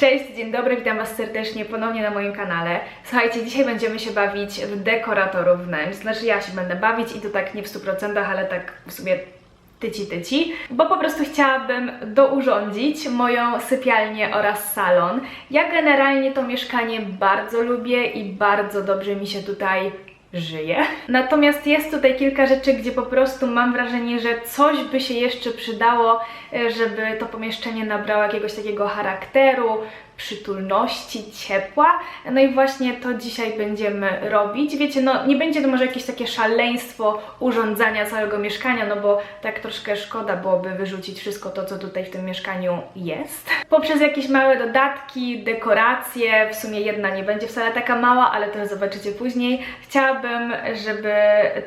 Cześć, dzień dobry, witam Was serdecznie ponownie na moim kanale. Słuchajcie, dzisiaj będziemy się bawić w dekoratorów wnętrz. Znaczy ja się będę bawić i to tak nie w 100%, ale tak w sumie tyci tyci, bo po prostu chciałabym dourządzić moją sypialnię oraz salon. Ja generalnie to mieszkanie bardzo lubię i bardzo dobrze mi się tutaj żyje. Natomiast jest tutaj kilka rzeczy, gdzie po prostu mam wrażenie, że coś by się jeszcze przydało, e, żeby to pomieszczenie nabrało jakiegoś takiego charakteru, przytulności, ciepła. No i właśnie to dzisiaj będziemy robić. Wiecie, no nie będzie to może jakieś takie szaleństwo urządzania całego mieszkania, no bo tak troszkę szkoda byłoby wyrzucić wszystko to, co tutaj w tym mieszkaniu jest. Poprzez jakieś małe dodatki, dekoracje, w sumie jedna nie będzie wcale taka mała, ale to zobaczycie później. Chciałabym, żeby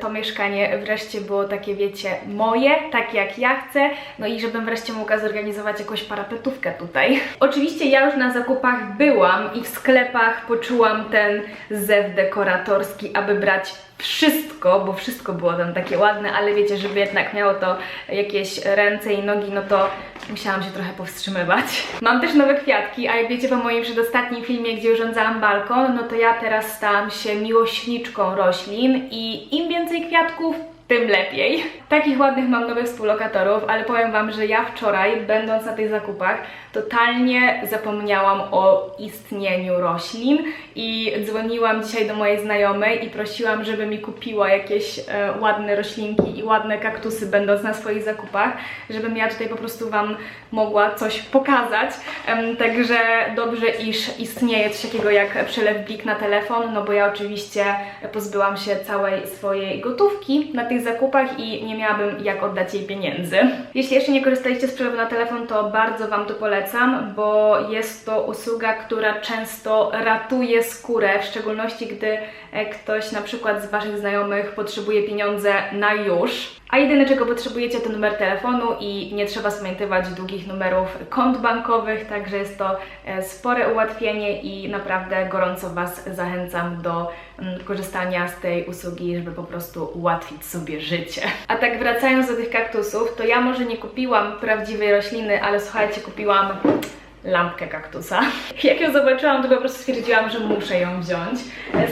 to mieszkanie wreszcie było takie, wiecie, moje, takie jak ja chcę, no i żebym wreszcie mogła zorganizować jakąś parapetówkę tutaj. Oczywiście ja już na zakupach byłam i w sklepach poczułam ten zew dekoratorski, aby brać wszystko, bo wszystko było tam takie ładne, ale wiecie, żeby jednak miało to jakieś ręce i nogi, no to musiałam się trochę powstrzymywać. Mam też nowe kwiatki, a jak wiecie po moim przedostatnim filmie, gdzie urządzałam balkon, no to ja teraz stałam się miłośniczką roślin i im więcej kwiatków, tym lepiej. Takich ładnych mam nowych współlokatorów, ale powiem Wam, że ja wczoraj, będąc na tych zakupach, totalnie zapomniałam o istnieniu roślin i dzwoniłam dzisiaj do mojej znajomej i prosiłam, żeby mi kupiła jakieś e, ładne roślinki i ładne kaktusy, będąc na swoich zakupach, żebym ja tutaj po prostu Wam mogła coś pokazać. Także dobrze, iż istnieje coś takiego jak przelew blik na telefon, no bo ja oczywiście pozbyłam się całej swojej gotówki na tych zakupach i nie miałabym jak oddać jej pieniędzy. Jeśli jeszcze nie korzystaliście z przelewu na telefon, to bardzo Wam to polecam, bo jest to usługa, która często ratuje skórę, w szczególności gdy ktoś na przykład z Waszych znajomych potrzebuje pieniądze na już. A jedyne czego potrzebujecie to numer telefonu i nie trzeba spamiętywać długich numerów kont bankowych, także jest to e, spore ułatwienie i naprawdę gorąco Was zachęcam do mm, korzystania z tej usługi, żeby po prostu ułatwić sobie życie. A tak wracając do tych kaktusów, to ja może nie kupiłam prawdziwej rośliny, ale słuchajcie, kupiłam lampkę kaktusa. Jak ją zobaczyłam, to po prostu stwierdziłam, że muszę ją wziąć.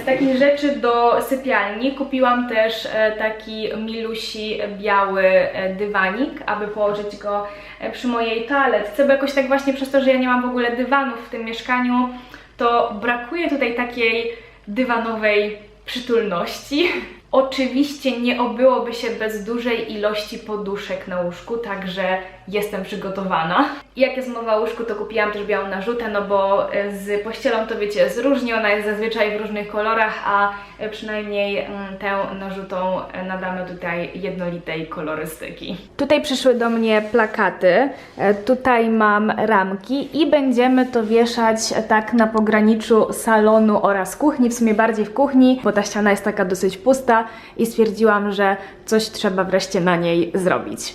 Z takich rzeczy do sypialni kupiłam też e, taki milusi biały e, dywanik, aby położyć go e, przy mojej toaletce, bo jakoś tak właśnie przez to, że ja nie mam w ogóle dywanów w tym mieszkaniu, to brakuje tutaj takiej dywanowej przytulności. Oczywiście nie obyłoby się bez dużej ilości poduszek na łóżku, także jestem przygotowana. Jak jest mowa o łóżku, to kupiłam też białą narzutę, no bo e, z pościelą to wiecie, jest różnie, ona jest zazwyczaj w różnych kolorach, a e, przynajmniej mm, tę narzutą e, nadamy tutaj jednolitej kolorystyki. Tutaj przyszły do mnie plakaty, tutaj mam ramki i będziemy to wieszać tak na pograniczu salonu oraz kuchni, w sumie bardziej w kuchni, bo ta ściana jest taka dosyć pusta i stwierdziłam, że coś trzeba wreszcie na niej zrobić.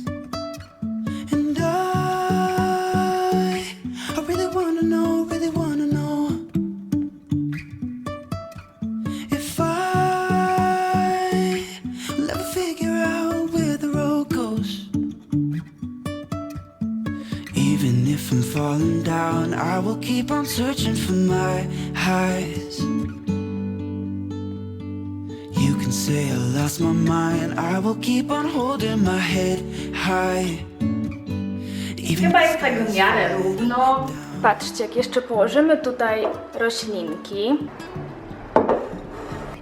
Down, I will keep on searching for my highs. You can say I lost my mind, I will keep on holding my head high. Even Chyba jest tak w miarę równo. Patrzcie, jak jeszcze położymy tutaj roślinki,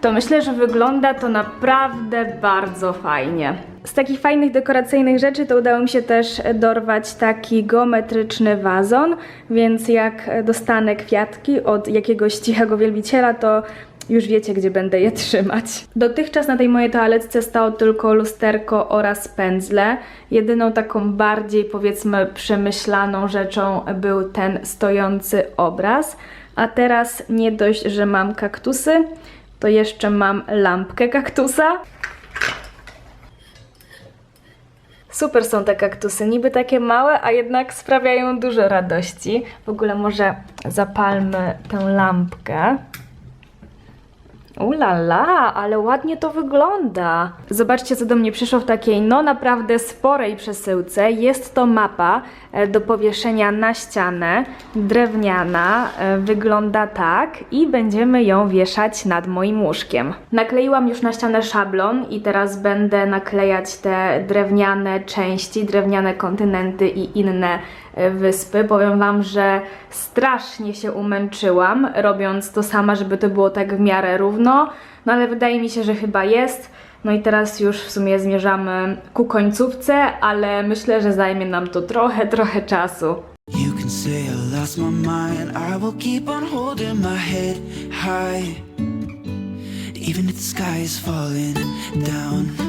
to myślę, że wygląda to naprawdę bardzo fajnie. Z takich fajnych dekoracyjnych rzeczy to udało mi się też dorwać taki geometryczny wazon, więc jak dostanę kwiatki od jakiegoś cichego wielbiciela, to już wiecie, gdzie będę je trzymać. Dotychczas na tej mojej toaletce stało tylko lusterko oraz pędzle. Jedyną taką bardziej, powiedzmy, przemyślaną rzeczą był ten stojący obraz. A teraz nie dość, że mam kaktusy, to jeszcze mam lampkę kaktusa. Super są te kaktusy, niby takie małe, a jednak sprawiają dużo radości. W ogóle może zapalmy tę lampkę. Ulala, ale ładnie to wygląda. Zobaczcie, co do mnie przyszło w takiej, no naprawdę sporej przesyłce. Jest to mapa e, do powieszenia na ścianę, drewniana, e, wygląda tak i będziemy ją wieszać nad moim łóżkiem. Nakleiłam już na ścianę szablon i teraz będę naklejać te drewniane części, drewniane kontynenty i inne e, wyspy. Powiem Wam, że strasznie się umęczyłam, robiąc to sama, żeby to było tak w miarę równo, no ale wydaje mi się, że chyba jest. No i teraz już w sumie zmierzamy ku końcówce, ale myślę, że zajmie nam to trochę, trochę czasu. You can say I lost my mind. I will keep on holding my head high. Even if the sky is falling down.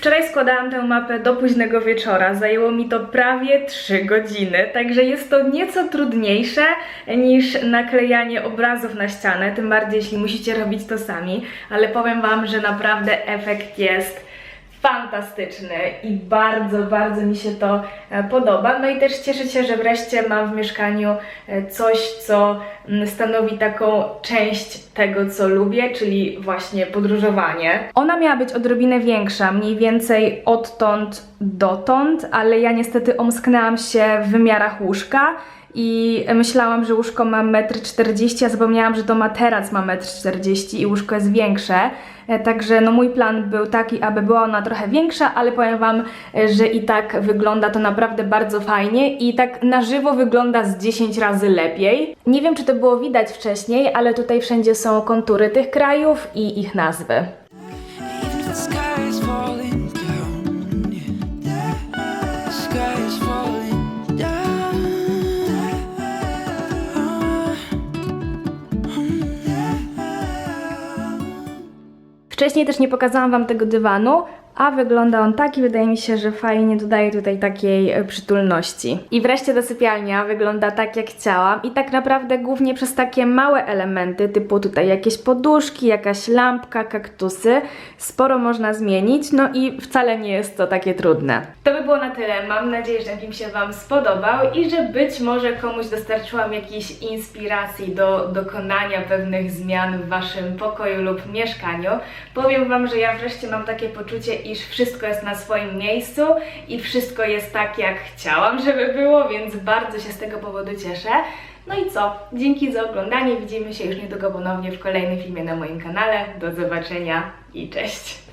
Wczoraj składałam tę mapę do późnego wieczora. Zajęło mi to prawie 3 godziny, także jest to nieco trudniejsze niż naklejanie obrazów na ścianę, tym bardziej jeśli musicie robić to sami, ale powiem Wam, że naprawdę efekt jest fantastyczny i bardzo, bardzo mi się to e, podoba. No i też cieszę się, że wreszcie mam w mieszkaniu e, coś, co mm, stanowi taką część tego, co lubię, czyli właśnie podróżowanie. Ona miała być odrobinę większa, mniej więcej odtąd dotąd, ale ja niestety omsknęłam się w wymiarach łóżka i myślałam, że łóżko ma 1,40 m, a zapomniałam, że to materac ma 1,40 m i łóżko jest większe. E, Także no mój plan był taki, aby była ona trochę większa, ale powiem Wam, e, że i tak wygląda to naprawdę bardzo fajnie i tak na żywo wygląda z 10 razy lepiej. Nie wiem, czy to było widać wcześniej, ale tutaj wszędzie są kontury tych krajów i ich nazwy. Even Wcześniej też nie pokazałam Wam tego dywanu, a wygląda on tak i wydaje mi się, że fajnie dodaje tutaj takiej e, przytulności. I wreszcie ta sypialnia wygląda tak jak chciałam i tak naprawdę głównie przez takie małe elementy, typu tutaj jakieś poduszki, jakaś lampka, kaktusy, sporo można zmienić, no i wcale nie jest to takie trudne. To by było na tyle. Mam nadzieję, że film się Wam spodobał i że być może komuś dostarczyłam jakiejś inspiracji do dokonania pewnych zmian w Waszym pokoju lub mieszkaniu. Powiem Wam, że ja wreszcie mam takie poczucie, iż wszystko jest na swoim miejscu i wszystko jest tak, jak chciałam, żeby było, więc bardzo się z tego powodu cieszę. No i co? Dzięki za oglądanie. Widzimy się już niedługo ponownie w kolejnym filmie na moim kanale. Do zobaczenia i cześć!